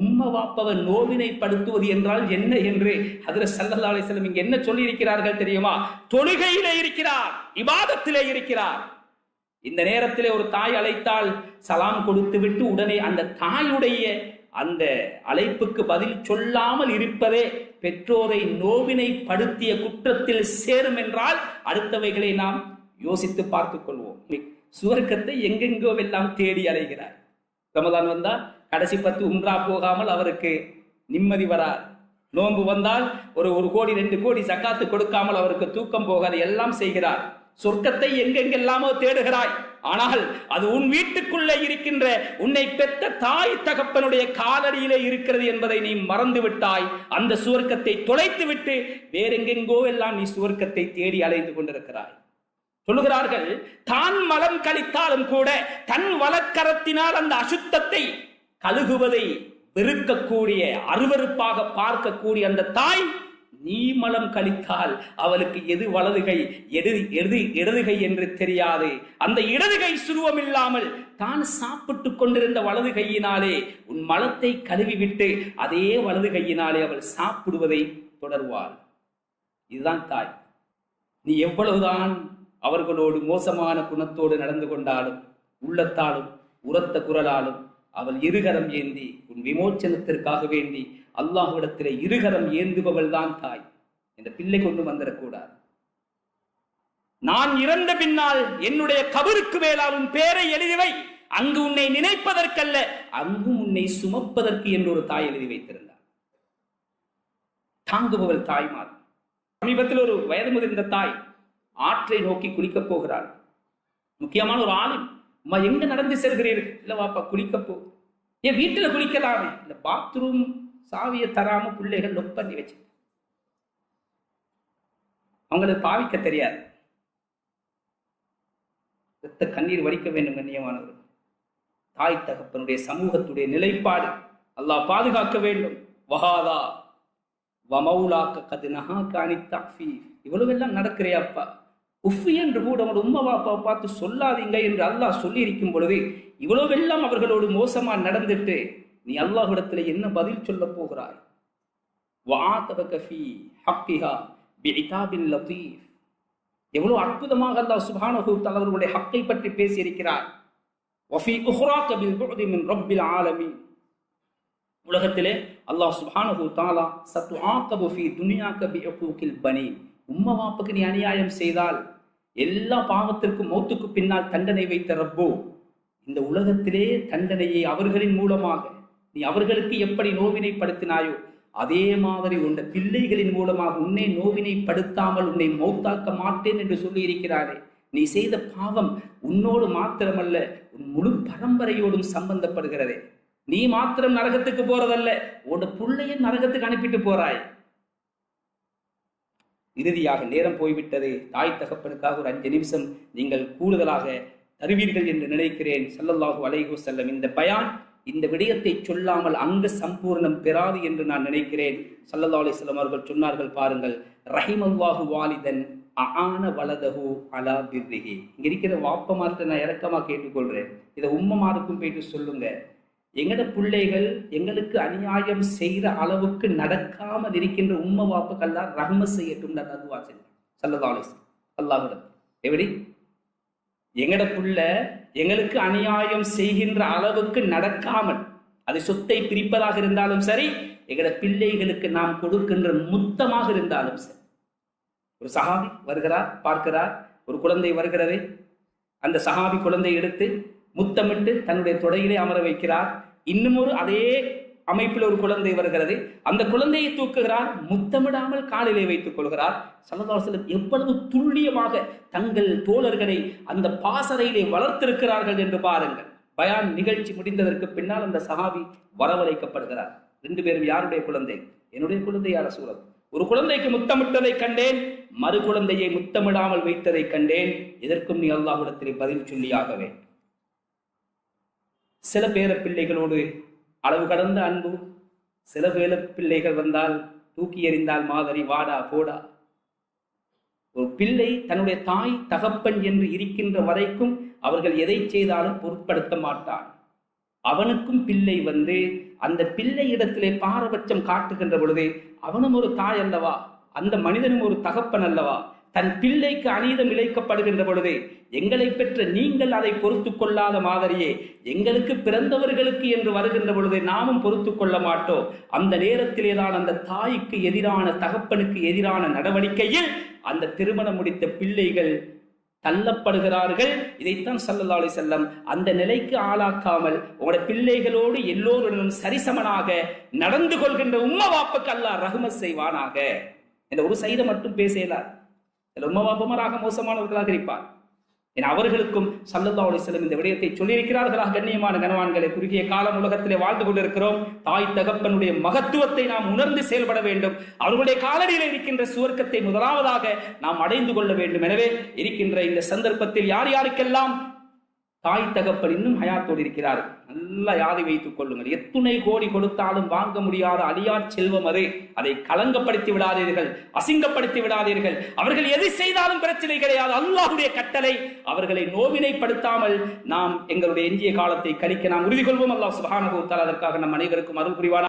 உம்ம வாப்பவர் நோவினைப்படுத்துவது என்றால் என்ன என்று அதில் சல்லல்லா அலிஸ்லம் இங்க என்ன சொல்லி இருக்கிறார்கள் தெரியுமா? தொழுகையிலே இருக்கிறார் இவாதத்திலே இருக்கிறார். இந்த நேரத்திலே ஒரு தாய் அழைத்தால் சலாம் கொடுத்து விட்டு உடனே அந்த தாயுடைய அந்த அழைப்புக்கு பதில் சொல்லாமல் இருப்பதே பெற்றோரை நோவினைப்படுத்திய குற்றத்தில் சேரும் என்றால் அடுத்தவைகளை நாம் யோசித்து பார்த்துக் கொள்வோம். சுவர்க்கத்தை எங்கெங்கோ எல்லாம் தேடி அலைகிறார். ரமதான் வந்தா கடைசி பத்து உம்ரா போகாமல் அவருக்கு நிம்மதி வராது நோன்பு வந்தால் ஒரு ஒரு கோடி ரெண்டு கோடி சக்காத்து கொடுக்காமல் அவருக்கு தூக்கம் போகாது. எல்லாம் செய்கிறார். சொர்க்கத்தை எங்கெங்கெல்லாமோ தேடுகிறாய். ஆனால் அது உன் வீட்டுக்குள்ளே இருக்கின்ற உன்னை பெற்ற தாய் தகப்பனுடைய காலடியிலே இருக்கிறது என்பதை நீ மறந்து விட்டாய் அந்த சுவர்க்கத்தை தொலைத்து விட்டு வேறெங்கெங்கோ எல்லாம் நீ சுவர்க்கத்தை தேடி அலைந்து கொண்டிருக்கிறாய். சொல்லுகிறார்கள் தான் மலம் கழித்தாலும் கூட தன் வலக்கரத்தினால் அந்த அசுத்தத்தை கழுகுவதை வெறுக்கக்கூடிய அருவறுப்பாக பார்க்கக்கூடிய அந்த தாய் நீ மலம் கழித்தால் அவளுக்கு எது வலதுகை? எது எது இடதுகை என்று தெரியாது. அந்த இடதுகை சுருவம் இல்லாமல் தான் சாப்பிட்டு கொண்டிருந்த வலது கையினாலே உன் மலத்தை கழுவிவிட்டு அதே வலது கையினாலே அவள் சாப்பிடுவதை தொடர்வாள். இதுதான் தாய். நீ எவ்வளவுதான் அவர்களோடு மோசமான குணத்தோடு நடந்து கொண்டாலும் உள்ளத்தாலும் உரத்த குரலாலும் அவள் இருகரம் ஏந்தி உன் விமோச்சனத்திற்காக வேண்டி அல்லாஹ்விடத்திலே இருகரம் ஏந்துபவள் தான் தாய். இந்த பிள்ளை கொண்டு வந்துடக்கூடாது. நான் இறந்த பின்னால் என்னுடைய கபருக்கு மேலால் உன் பேரை எழுதிவை அங்கு உன்னை நினைப்பதற்கல்ல அங்கும் உன்னை சுமப்பதற்கு என்று ஒரு தாய் எழுதி வைத்திருந்தார். தாங்குபவள் தாய்மார். சமீபத்தில் ஒரு வயது முதிர்ந்த தாய் ஆற்றை நோக்கி குளிக்கப் போகிறாள். முக்கியமான ஒரு ஆளும் அம்மா எங்க நடந்து செல்கிறீர்கள்? இல்ல வாப்பா குளிக்கப்போ போ. ஏன் வீட்டுல குளிக்கலாமே. இந்த பாத்ரூம் சாவியை தராம பிள்ளைகள் லொக் பண்ணி வச்சு. அவங்களுக்கு பாவிக்க தெரியாது. ரத்த கண்ணீர் வடிக்க வேண்டும் கண்ணியமானவர் தாய் தகப்பனுடைய சமூகத்துடைய நிலைப்பாடு. அல்லாஹ் பாதுகாக்க வேண்டும். வஹாதா. வமௌலாக்க கது நகா காணி தாஃபி இவ்வளவெல்லாம் நடக்கிறையாப்பா? உஃபு என்று கூட அவனோட உம்மா பாப்பா பார்த்து சொல்லாதீங்க என்று அல்லாஹ் சொல்லி இருக்கும் பொழுது இவ்வளவெல்லாம் அவர்களோடு மோசமா நடந்துட்டு நீ அல்லாஹ்விடத்துல என்ன பதில் சொல்ல போகிறாய்? வஆதபக எவ்வளவு அற்புதமாக அல்லாஹ் சுப்ஹானஹு அவர்களுடைய ஹக்கை பற்றி பேசியிருக்கிறார். உலகத்திலே அல்லாஹ் சுப்ஹானஹு தாலா சத்து ஆக்கபு ஃபீ துனியாக்க பிஅகூகில் பனீன். வாப்புக்கு நீ அநியாயம் செய்தால் எல்லா பாவத்திற்கும் மௌத்துக்கு பின்னால் தண்டனை வைத்த ரப்போ இந்த உலகத்திலே தண்டனையை அவர்களின் மூலமாக நீ அவர்களுக்கு எப்படி நோவினைப்படுத்தினாயோ அதே மாதிரி உண்ட பிள்ளைகளின் மூலமாக உன்னை நோவினைப்படுத்தாமல் உன்னை மௌத்தாக்க மாட்டேன் என்று சொல்லியிருக்கிறாரே. நீ செய்த பாவம் உன்னோடு மாத்திரமல்ல உன் முழு பரம்பரையோடும் சம்பந்தப்படுகிறதே. நீ மாத்திரம் நரகத்துக்கு போறதல்ல உன்னோட புள்ளைய நரகத்துக்கு அனுப்பிட்டு போறாய். இறுதியாக நேரம் போய்விட்டது. தாய் தகப்பனுக்காக ஒரு அஞ்சு நிமிஷம் நீங்கள் கூடுதலாக தருவீர்கள் என்று நினைக்கிறேன். சல்லல்லாஹு அலைஹி செல்லம் இந்த பயான் இந்த விடயத்தை சொல்லாமல் அங்கு சம்பூர்ணம் பெறாது என்று நான் நினைக்கிறேன். சல்லல்லா அலைஹி அவர்கள் சொன்னார்கள் பாருங்கள் ரஹிமல்லாஹு வாலிதன் ஆன வலதஹு அலா பிர்ரிஹி. இங்க இருக்கிற வாப்பமார்ட்ட நான் இறக்கமாக கேட்டுக்கொள்றேன். இதை உம்மமாருக்கும் போயிட்டு சொல்லுங்க. எங்கட பிள்ளைகள் எங்களுக்கு அநியாயம் செய்கிற அளவுக்கு நடக்காமல் இருக்கின்ற உம்ம வாப்புக்கெல்லாம் ரஹ்ம செய்யட்டும் அதுவா செஞ்சேன் சல்லதாலேஸ் அல்லாஹுடன் எப்படி? எங்கட புள்ள எங்களுக்கு அநியாயம் செய்கின்ற அளவுக்கு நடக்காமல் அது சொத்தை பிரிப்பதாக இருந்தாலும் சரி எங்கட பிள்ளைகளுக்கு நாம் கொடுக்கின்ற முத்தமாக இருந்தாலும் சரி. ஒரு சஹாபி வருகிறார் பார்க்கிறார் ஒரு குழந்தை வருகிறதே. அந்த சஹாபி குழந்தை எடுத்து முத்தமிட்டு தன்னுடைய தொடையிலே அமர வைக்கிறார். இன்னும் ஒரு அதே அமைப்பில் ஒரு குழந்தை வருகிறது. அந்த குழந்தையை தூக்குகிறார். முத்தமிடாமல் காலிலே வைத்துக் கொள்கிறார். சல்லதாசலம் எவ்வளவு துல்லியமாக தங்கள் தோழர்களை அந்த பாசறையிலே வளர்த்திருக்கிறார்கள் என்று பாருங்கள். பயான் நிகழ்ச்சி முடிந்ததற்கு பின்னால் அந்த சஹாபி வரவழைக்கப்படுகிறார். ரெண்டு பேரும் யாருடைய குழந்தை? என்னுடைய குழந்தை யார சூழல் ஒரு குழந்தைக்கு முத்தமிட்டதை கண்டேன் மறு குழந்தையை முத்தமிடாமல் வைத்ததை கண்டேன். இதற்கும் நீ அல்லாஹுடத்திலே பதில் சொல்லியாகவே சில பேர பிள்ளைகளோடு அளவு கடந்த அன்பு சில பேர பிள்ளைகள் வந்தால் தூக்கி எறிந்தால் மாதிரி வாடா போடா. ஒரு பிள்ளை தன்னுடைய தாய் தகப்பன் என்று இருக்கின்ற வரைக்கும் அவர்கள் எதை செய்தாலும் பொருட்படுத்த மாட்டான். அவனுக்கும் பிள்ளை வந்து அந்த பிள்ளை இடத்திலே பாரபட்சம் காட்டுகின்ற பொழுது அவனும் ஒரு தாய் அல்லவா? அந்த மனிதனும் ஒரு தகப்பன் அல்லவா? தன் பிள்ளைக்கு அநீதம் இழைக்கப்படுகின்ற பொழுது எங்களை பெற்ற நீங்கள் அதை பொறுத்து கொள்ளாத மாதிரியே எங்களுக்கு பிறந்தவர்களுக்கு என்று வருகின்ற பொழுது நாமும் பொறுத்து கொள்ள மாட்டோம். அந்த நேரத்திலே தான் அந்த தாய்க்கு எதிரான தகப்பனுக்கு எதிரான நடவடிக்கையில் அந்த திருமணம் முடித்த பிள்ளைகள் தள்ளப்படுகிறார்கள். இதைத்தான் சல்லல்லா செல்லம் அந்த நிலைக்கு ஆளாக்காமல் உங்களோட பிள்ளைகளோடு எல்லோருடனும் சரிசமனாக நடந்து கொள்கின்ற உம்ம வாப்புக்கு அல்லாஹ் ரஹ்மத் செய்வானாக. இந்த ஒரு சைதை மட்டும் பேசலார் சில மோசமானவர்களாக இருப்பார். என அவர்களுக்கும் சல்லல்லா அலிஸ்லம் இந்த விடயத்தை சொல்லியிருக்கிறார்களாக கண்ணியமான கனவான்களை குறுகிய காலம் உலகத்திலே வாழ்ந்து கொண்டிருக்கிறோம். தாய் தகப்பனுடைய மகத்துவத்தை நாம் உணர்ந்து செயல்பட வேண்டும். அவர்களுடைய காலடியில் இருக்கின்ற சுவர்க்கத்தை முதலாவதாக நாம் அடைந்து கொள்ள வேண்டும். எனவே இருக்கின்ற இந்த சந்தர்ப்பத்தில் யார் யாருக்கெல்லாம் தாய் தகப்பன் இன்னும் ஹயாத்தோடு இருக்கிறார்? நல்லா யாதை வைத்துக் கொள்ளுங்கள். எத்துணை கோடி கொடுத்தாலும் வாங்க முடியாத அழியா செல்வம் அது அதை களங்கப்படுத்தி விடாதீர்கள் அசிங்கப்படுத்தி விடாதீர்கள். அவர்கள் எதை செய்தாலும் பிரச்சனை கிடையாது. அல்லாஹுடைய கட்டளை அவர்களை நோவினைப்படுத்தாமல் நாம் எங்களுடைய எஞ்சிய காலத்தை கழிக்க நாம் உறுதி கொள்வோம். அல்லாஹ் சுப்ஹானஹு வ அதற்காக நம் அனைவருக்கும் அருள் புரிவான